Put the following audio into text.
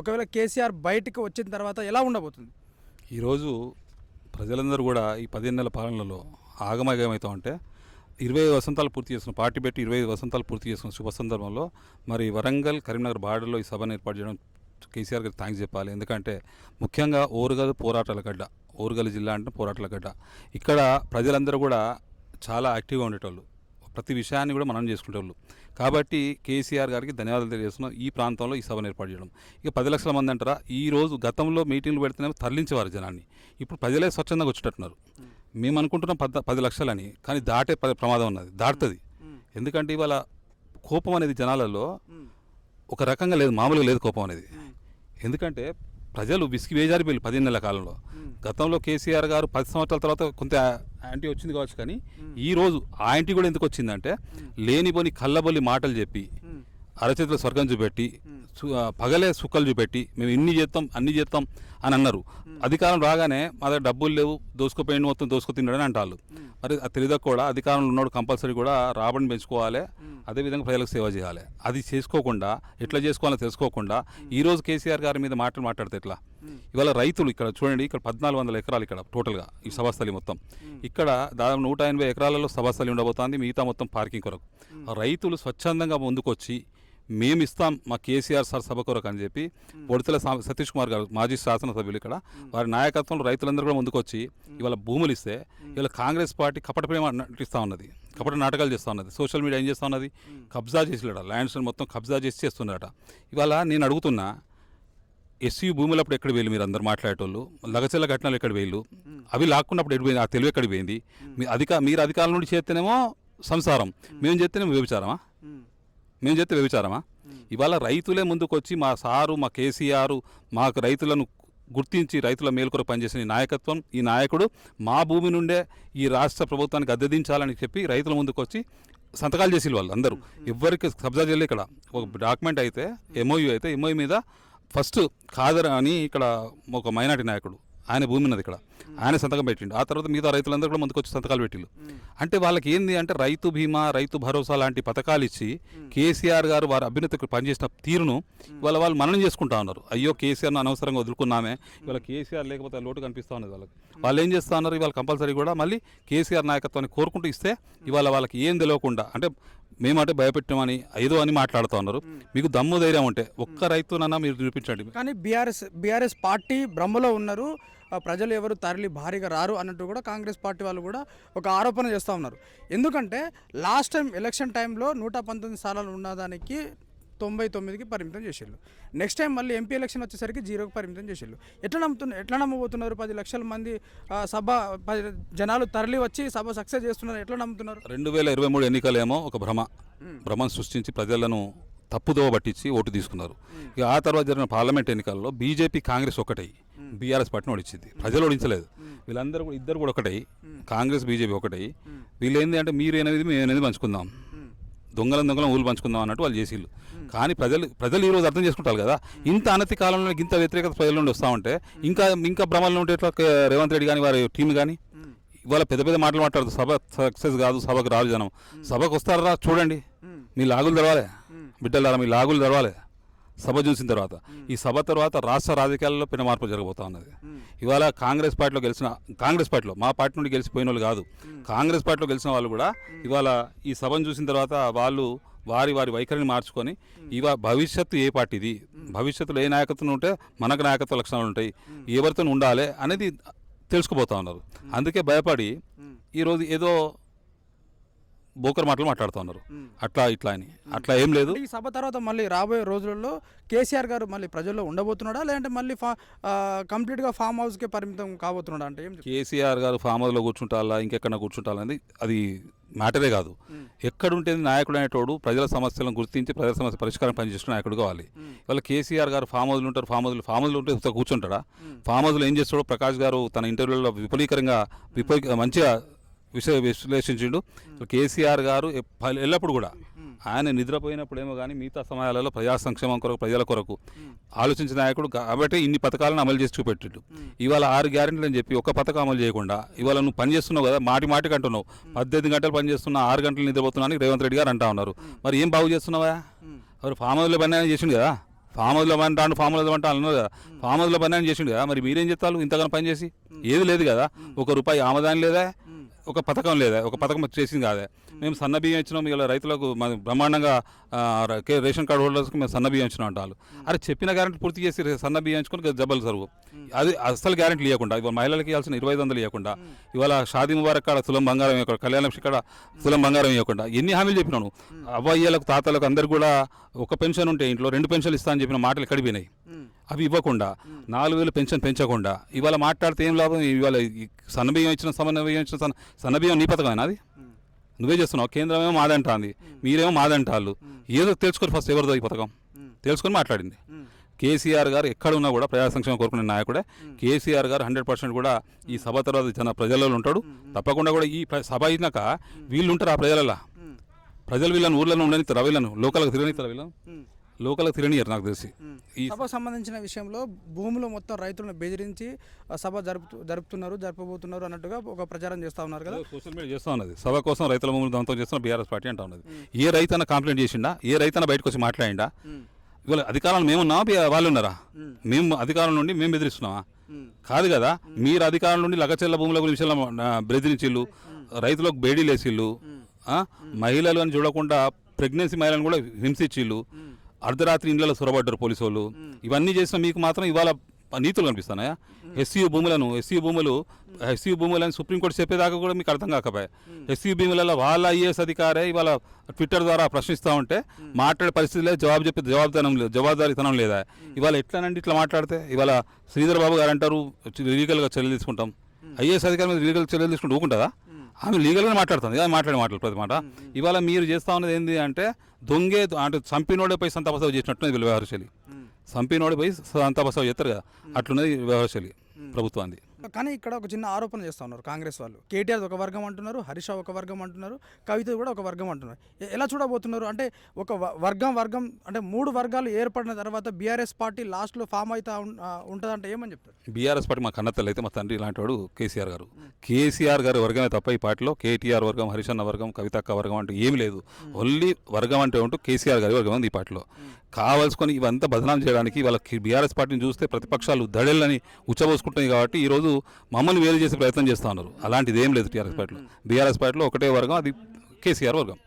ఒకవేళ కేసీఆర్ బయటకు వచ్చిన తర్వాత ఎలా ఉండబోతుంది? ఈరోజు ప్రజలందరూ కూడా ఈ పదిహేను నెలల పాలనలో ఆగమగమవుతా ఉంటే ఇరవై వసంతాలు పూర్తి చేసిన పార్టీ పెట్టి ఇరవై ఐదు వసంతాలు పూర్తి చేసిన శుభ సందర్భంలో మరి వరంగల్ కరీంనగర్ బార్డర్లో ఈ సభను ఏర్పాటు చేయడం కేసీఆర్ గారికి థ్యాంక్స్ చెప్పాలి. ఎందుకంటే ముఖ్యంగా ఓరుగల్ పోరాటాల గడ్డ ఓరుగల్ జిల్లా అంటే పోరాటాల గడ్డ. ఇక్కడ ప్రజలందరూ కూడా చాలా యాక్టివ్గా ఉండేటోళ్ళు. ప్రతి విషయాన్ని కూడా మనం చేసుకునేవాళ్ళు. కాబట్టి కేసీఆర్ గారికి ధన్యవాదాలు తెలియజేస్తున్నాం. ఈ ప్రాంతంలో ఈ సభను ఏర్పాటు చేయడం. ఇక పది లక్షల మంది అంటారా? ఈ రోజు గతంలో మీటింగ్లు పెడితేనే తరలించేవారు జనాన్ని. ఇప్పుడు ప్రజలే స్వచ్ఛందంగా వచ్చేటట్టున్నారు. మేము. అనుకుంటున్నాం పద పది లక్షలని కానీ దాటే ప్రమాదం ఉన్నది. దాటుతుంది. ఎందుకంటే ఇవాళ కోపం అనేది జనాలలో ఒక రకంగా లేదు మామూలుగా లేదు కోపం అనేది. ఎందుకంటే ప్రజలు విసిగి వేజారిపోయి పదిహేను నెలల కాలంలో. గతంలో కేసీఆర్ గారు పది సంవత్సరాల తర్వాత కొంత యాంటీ వచ్చింది కావచ్చు కానీ ఈ రోజు ఆ యాంటీ కూడా ఎందుకు వచ్చిందంటే లేనిపోని కళ్ళబొల్లి మాటలు చెప్పి అరచేతిలో స్వర్గం చూపెట్టి పగలే సుక్కలు చూపెట్టి మేము ఇన్ని చేస్తాం అన్ని చేస్తాం అని అన్నారు. అధికారం రాగానే మా దగ్గర డబ్బులు లేవు దోసుకుపోయింది మొత్తం దోసుకు తిన్నాడని అంటారు మరి తెలియదు కూడా అధికారంలో ఉన్నాడు కంపల్సరీ కూడా రాబడిని పెంచుకోవాలి అదేవిధంగా ప్రజలకు సేవ చేయాలి. అది చేసుకోకుండా ఎట్లా చేసుకోవాలో తెలుసుకోకుండా ఈ రోజు కేసీఆర్ గారి మీద మాటలు మాట్లాడితే ఎట్లా? ఇవాళ రైతులు ఇక్కడ చూడండి ఇక్కడ పద్నాలుగు వందల ఎకరాలు ఇక్కడ టోటల్గా ఈ సభాస్థలి మొత్తం. ఇక్కడ దాదాపు నూట ఎనభై ఎకరాలలో సభాస్థలి ఉండబోతోంది మిగతా మొత్తం పార్కింగ్ కొరకు. రైతులు స్వచ్ఛందంగా ముందుకొచ్చి మేము ఇస్తాం మా కేసీఆర్ సార్ సభ కొరకు అని చెప్పి పొడితల సతీష్ కుమార్ గారు మాజీ శాసనసభ్యులు ఇక్కడ. వారి నాయకత్వంలో రైతులందరూ కూడా ముందుకొచ్చి ఇవాళ భూములు ఇస్తే ఇవాళ కాంగ్రెస్ పార్టీ కపట ప్రేమ నటిస్తూ ఉన్నది. కపట నాటకాలు చేస్తూ ఉన్నది. సోషల్ మీడియా ఏం చేస్తూ ఉన్నది? కబ్జా చేసిలేడ ల్యాండ్స్ మొత్తం కబ్జా చేసి చేస్తున్నాడట ఇవాళ నేను అడుగుతున్నా ఎస్సీ భూములు అప్పుడు ఎక్కడ వేలు మీరు అందరు మాట్లాడేటోళ్ళు? లగచెల్ల ఘటనలు ఎక్కడ వేలు అవి లాక్కున్నప్పుడు ఎక్కడ పోయింది? ఆ తెలివి ఎక్కడ పోయింది? మీ అధిక మీరు అధికారం నుండి చేస్తేనేమో సంసారం. మేము. చేస్తేనేమో వ్యభిచారమా? మేము చేస్తే వ్యభిచారమా? ఇవాళ రైతులే ముందుకొచ్చి మా సారు మా కేసీఆర్ మాకు రైతులను గుర్తించి రైతుల మేలుకొర పనిచేసిన ఈ నాయకత్వం ఈ నాయకుడు మా భూమి నుండే ఈ రాష్ట్ర ప్రభుత్వానికి అద్దెదించాలని చెప్పి రైతుల ముందుకొచ్చి సంతకాలు చేసి వాళ్ళు అందరూ. ఎవరికి కబ్జా చేయలేదు ఇక్కడ. ఒక డాక్యుమెంట్ అయితే ఎంఓయూ అయితే ఎంఓయూ మీద ఫస్ట్ ఖాదర్ అని ఇక్కడ ఒక మైనార్టీ నాయకుడు. ఆయన భూమి ఉన్నది ఇక్కడ. ఆయన సంతకం పెట్టిండు. ఆ తర్వాత మిగతా రైతులందరూ కూడా ముందుకు వచ్చి సంతకాలు పెట్టిండు అంటే వాళ్ళకి ఏంది అంటే రైతు బీమా రైతు భరోసా లాంటి పథకాలు ఇచ్చి కేసీఆర్ గారు వారి అభ్యున్నతికి పనిచేసిన తీరును ఇవాళ వాళ్ళు మననం చేసుకుంటా ఉన్నారు. అయ్యో కేసీఆర్ను అనవసరంగా వదులుకున్నామే. ఇవాళ కేసీఆర్ లేకపోతే లోటు కనిపిస్తూ ఉన్నది వాళ్ళకి. వాళ్ళు ఏం చేస్తా ఉన్నారు? ఇవాళ కంపల్సరీ కూడా మళ్ళీ కేసీఆర్ నాయకత్వాన్ని కోరుకుంటూ ఇస్తే ఇవాళ వాళ్ళకి ఏం తెలియకుండా అంటే మేమంటే భయపెట్టామని ఏదో అని మాట్లాడుతూ ఉన్నారు. మీకు దమ్ము ధైర్యం ఉంటే ఒక్క రైతునన్నా మీరు చూపించండి కానీ బీఆర్ఎస్ బీఆర్ఎస్ పార్టీ భ్రమలో ఉన్నారు. ప్రజలు ఎవరు తరలి భారీగా రారు అన్నట్టు కూడా కాంగ్రెస్ పార్టీ వాళ్ళు కూడా ఒక ఆరోపణ చేస్తూ ఉన్నారు. ఎందుకంటే లాస్ట్ టైం ఎలక్షన్ టైంలో నూట పంతొమ్మిది స్థానాలు ఉన్నదానికి తొంభై తొమ్మిదికి పరిమితం చేసేళ్ళు నెక్స్ట్ టైం మళ్ళీ ఎంపీ ఎలక్షన్ వచ్చేసరికి జీరోకి పరిమితం చేసేళ్ళు ఎట్లా నమ్ముతున్నారు ఎట్లా నమ్మబోతున్నారు? పది లక్షల మంది సభ పది జనాలు తరలి వచ్చి సభ సక్సెస్ చేస్తున్నారు ఎట్లా నమ్ముతున్నారు? రెండు వేల ఇరవై మూడు ఎన్నికలేమో ఒక భ్రమ. భ్రమను సృష్టించి ప్రజలను తప్పుదోవ పట్టించి ఓటు తీసుకున్నారు. ఇక ఆ తర్వాత జరిగిన పార్లమెంట్ ఎన్నికల్లో బీజేపీ కాంగ్రెస్ ఒకటై. బీఆర్ఎస్ పార్టీని ఓడించింది. ప్రజలు ఓడించలేదు. వీళ్ళందరూ కూడా ఇద్దరు కూడా ఒకటై. కాంగ్రెస్ బీజేపీ ఒకటై. వీళ్ళు ఏంది అంటే మీరు అనేది మేము అనేది పంచుకుందాం. దొంగలం దొంగలం ఊళ్ళు పంచుకుందాం అన్నట్టు వాళ్ళు చేసిళ్ళు. కానీ ప్రజలు ప్రజలు ఈ రోజు అర్థం చేసుకుంటారు కదా. ఇంత అనతి కాలంలో ఇంత వ్యతిరేకత ప్రజల నుండి వస్తూ ఉంటే ఇంకా ఇంకా భ్రమల్లో ఉంటే ఎట్లా కే- రేవంత్ రెడ్డి కానీ వారి టీం కానీ ఇవాళ పెద్ద పెద్ద మాటలు మాట్లాడదు సభ సక్సెస్ కాదు సభకు రాదు జనం. సభకు వస్తారా? చూడండి. మీ లాగులు తెరవాలి. బిడ్డలారా మీ లాగులు తెరవాలి. సభ చూసిన తర్వాత. ఈ సభ తర్వాత రాష్ట్ర రాజకీయాల్లో పెను మార్పు జరగబోతా ఉన్నది. ఇవాళ కాంగ్రెస్ పార్టీలో గెలిచిన కాంగ్రెస్ పార్టీలో మా పార్టీ నుండి గెలిచిపోయిన వాళ్ళు కాదు. కాంగ్రెస్ పార్టీలో గెలిచిన వాళ్ళు కూడా ఇవాళ ఈ సభను చూసిన తర్వాత వాళ్ళు వారి వారి వైఖరిని మార్చుకొని ఇవా భవిష్యత్తు ఏ పార్టీది? భవిష్యత్తులో ఏ నాయకత్వం ఉంటే మనకు నాయకత్వ లక్షణాలు ఉంటాయి. ఎవరితో ఉండాలి అనేది తెలుసుకుపోతా ఉన్నారు. అందుకే భయపడి ఈరోజు ఏదో బోకర్ మాటలు మాట్లాడుతూ ఉన్నారు. అట్లా ఇట్లా అని. అట్లా ఏం లేదు. ఈ సభ తర్వాత మళ్ళీ రాబోయే రోజులలో కేసీఆర్ గారు మళ్ళీ ప్రజల్లో ఉండబోతున్నాడా? లేదంటే మళ్ళీ ఫా కంప్లీట్గా ఫామ్ హౌస్కే పరిమితం కాబోతున్నాడా అంటే ఏం? కేసీఆర్ గారు ఫామ్ హౌస్లో కూర్చుంటాలా ఇంకెక్కడ కూర్చుంటాలా అనేది అది మ్యాటరే కాదు. ఎక్కడుంటే నాయకుడు అనేటోడు ప్రజల సమస్యలను గుర్తించి ప్రజల సమస్య పరిష్కారం పనిచేస్తున్న నాయకుడు కావాలి. ఇవాళ కేసీఆర్ గారు ఫామ్ హౌస్లు ఉంటారు ఫామ్ హౌస్లు ఫామ్ హౌస్లు ఉంటే కూర్చుంటాడా? ఫామ్ హౌస్లో ఏం చేస్తాడో ప్రకాష్ గారు తన ఇంటర్వ్యూలో విపరీకరంగా విపరీ మంచిగా విష విశ్లేషించిండు. కేసీఆర్ గారు ఎల్లప్పుడు కూడా ఆయన నిద్రపోయినప్పుడేమో కానీ మిగతా సమయాలలో ప్రజా సంక్షేమం కొరకు ప్రజల కొరకు ఆలోచించిన నాయకుడు కాబట్టి ఇన్ని పథకాలను అమలు చేసి చూపెట్టిండు. ఇవాళ ఆరు గ్యారెంటీలు అని చెప్పి ఒక పథకం అమలు చేయకుండా ఇవాళ నువ్వు పని చేస్తున్నావు కదా మాటి మాటికి అంటున్నావు. పద్దెనిమిది గంటలు పని చేస్తున్నా ఆరు గంటలు నిద్రపోతున్నా అని రేవంత్ రెడ్డి గారు అంటా ఉన్నారు. మరి ఏం బాగు చేస్తున్నావా? మరి ఫామ్ హౌస్లో పని ఆయన చేసిండు కదా. ఫామ్ హౌస్లో పని అంటాడు ఫామ్ హౌస్లో అంటే అన్నారు కదా. ఫామ్ హౌస్లో పని అని చేసిండు కదా. మరి మీరేం చేస్తారు? ఇంతగానో పని చేసి? ఏది లేదు కదా. ఒక రూపాయి ఆమదాని లేదా? ఒక పథకం లేదా. ఒక పథకం చేసింది కాదే. మేము సన్న బియ్యం ఇచ్చినాం ఇలా రైతులకు మన బ్రహ్మాండంగా రేషన్ కార్డు హోల్డర్స్కి మేము సన్న బియ్యం ఇచ్చినాం అంటారు. అరే చెప్పిన గ్యారెంటీ పూర్తి చేసి సన్న బియ్యం ఇచ్చుకొని జబ్బలు సరువు. అది అసలు గ్యారెంటీ ఇవ్వకుండా ఇవాళ మహిళలకు ఇవ్వాల్సిన ఇరవై వందలు ఇవ్వకుండా ఇవాళ షాదీ ముబారక్ కాడ తులం బంగారం ఇవ్వకుండా కళ్యాణ కాడ తులం బంగారం ఇవ్వకుండా ఎన్ని హామీలు చెప్పినాను? అవ్వయ్యలకు తాతలకు అందరు కూడా ఒక పెన్షన్ ఉంటే ఇంట్లో రెండు పెన్షన్లు ఇస్తా అని చెప్పిన మాటలు ఎక్కడికి పోయినాయి అవి ఇవ్వకుండా నాలుగు వేలు పెన్షన్ పెంచకుండా ఇవాళ మాట్లాడితే ఏం లాభం? ఇవాళ సన్నబియ్యం ఇచ్చిన సమన్వయం ఇచ్చిన సన్న సన్నబియ్యం నీ పథకమేనా అది? నువ్వే చేస్తున్నావు. కేంద్రం ఏమో మాదంటాంది. మీరేమో మాదంటాళ్ళు. ఏదో తెలుసుకొని ఫస్ట్ ఎవరిదో ఈ పథకం? తెలుసుకొని మాట్లాడింది. కేసీఆర్ గారు ఎక్కడ ఉన్నా కూడా ప్రజా సంక్షేమం కోరుకునే నాయకుడే. కేసీఆర్ గారు హండ్రెడ్ పర్సెంట్ కూడా ఈ సభ తర్వాత జన ప్రజలలో ఉంటాడు. తప్పకుండా కూడా ఈ సభ అయినాక వీళ్ళు ఉంటారు ఆ ప్రజలలో. ప్రజలు వీళ్ళని ఊర్లలో ఉండని వీళ్ళను లోకల్కి తిరగనిస్తారు వీళ్ళను లోకల్కి తిరగనియరు నాకు తెలిసి. ఈ సభ సంబంధించిన విషయంలో భూములు మొత్తం రైతులను బెదిరించి సభ జరుపుతూ జరుపుతున్నారు జరపబోతున్నారు అన్నట్టుగా ఒక ప్రచారం చేస్తా ఉన్నారు కదా? సోషల్ మీడియా చేస్తా ఉన్నది. సభ కోసం రైతుల భూములు దొంగతనం చేస్తున్న బీఆర్ఎస్ పార్టీ అంటా ఉన్నది. ఏ రైతన్న కంప్లైంట్ చేసిండా? ఏ రైతన్న బయటకు వచ్చి మాట్లాడిండా? ఇవాళ అధికారంలో మేమున్నామా వాళ్ళు ఉన్నారా? మేము అధికారం నుండి మేము బెదిరిస్తున్నామా? కాదు కదా. మీరు అధికారం నుండి లగచెల్ల భూముల గురించి బెదిరించిల్లు. రైతులకు బేడీలేసిల్లు. ఆ? మహిళలు అని చూడకుండా ప్రెగ్నెన్సీ మహిళలను కూడా హింసించిళ్ళు. అర్ధరాత్రి ఇండ్లలో సొరబడ్డారు పోలీసు వాళ్ళు ఇవన్నీ చేసిన మీకు మాత్రం ఇవాళ నీతులు కనిపిస్తున్నాయా? ఎస్సీ భూములను ఎస్సీ భూములు ఎస్సీ భూములని సుప్రీంకోర్టు చెప్పేదాకా కూడా మీకు అర్థం కాకపోయా? ఎస్సీ భూములలో వాళ్ళ ఐఏఎస్ అధికారే ఇవాళ ట్విట్టర్ ద్వారా ప్రశ్నిస్తూ ఉంటే మాట్లాడే పరిస్థితి లేదు జవాబు చెప్పే జవాబుదానం లేదు జవాబుదారీతనం లేదా? ఇవాళ ఎట్లానండి ఇట్లా మాట్లాడితే? ఇవాళ శ్రీధర్ బాబు గారు అంటారు లీగల్గా చర్యలు తీసుకుంటాం. ఐఏఎస్ అధికారి మీద లీగల్ చర్యలు తీసుకుంటూ ఊకుంటుందా? ఆమె లీగల్గా మాట్లాడుతుంది. అది మాట్లాడే మాటలు ప్రతి మాట. ఇవాళ మీరు చేస్తా ఉన్నది ఏంటి అంటే దొంగే అంటే చంపినోడే పోయి సంతాపసవ చేసినట్టు వీళ్ళు వ్యవహారశైలి. చంపినోడే పోయి సంతాపసవ చేస్తారు కదా. అట్లున్నది వ్యవహారశైలి ప్రభుత్వాన్ని కానీ ఇక్కడ ఒక చిన్న ఆరోపణ చేస్తా ఉన్నారు కాంగ్రెస్ వాళ్ళు. కేటీఆర్ ఒక వర్గం అంటున్నారు హరీష్ ఒక వర్గం అంటున్నారు కవిత కూడా ఒక వర్గం అంటున్నారు. ఎలా చూడబోతున్నారు? అంటే ఒక వర్గం వర్గం అంటే మూడు వర్గాలు ఏర్పడిన తర్వాత బీఆర్ఎస్ పార్టీ లాస్ట్లో ఫామ్ అవుతా ఉంటుందంటే ఏమని చెప్తారు? బీఆర్ఎస్ పార్టీ మా కన్నతల్లి అయితే మా తండ్రి ఇలాంటి వాడు కేసీఆర్ గారు. కేసీఆర్ గారి వర్గమే తప్ప ఈ పార్టీలో కేటీఆర్ వర్గం హరిశన్న వర్గం కవితక్క వర్గం అంటూ ఏమీ లేదు. ఓన్లీ వర్గం అంటే ఉంటూ కేసీఆర్ గారి వర్గం ఉంది ఈ పార్టీలో. కావాల్సుకొని ఇవంతా బదనాం చేయడానికి వాళ్ళ బీఆర్ఎస్ పార్టీని చూస్తే ప్రతిపక్షాలు దడేళ్ళని ఉచ్చబోసుకుంటున్నాయి కాబట్టి ఈరోజు మమ్మల్ని వేరు చేసే ప్రయత్నం చేస్తూ ఉన్నారు. అలాంటిది ఏం లేదు టీఆర్ఎస్ పార్టీలో. బీఆర్ఎస్ పార్టీలో ఒకటే వర్గం అది కేసీఆర్ వర్గం.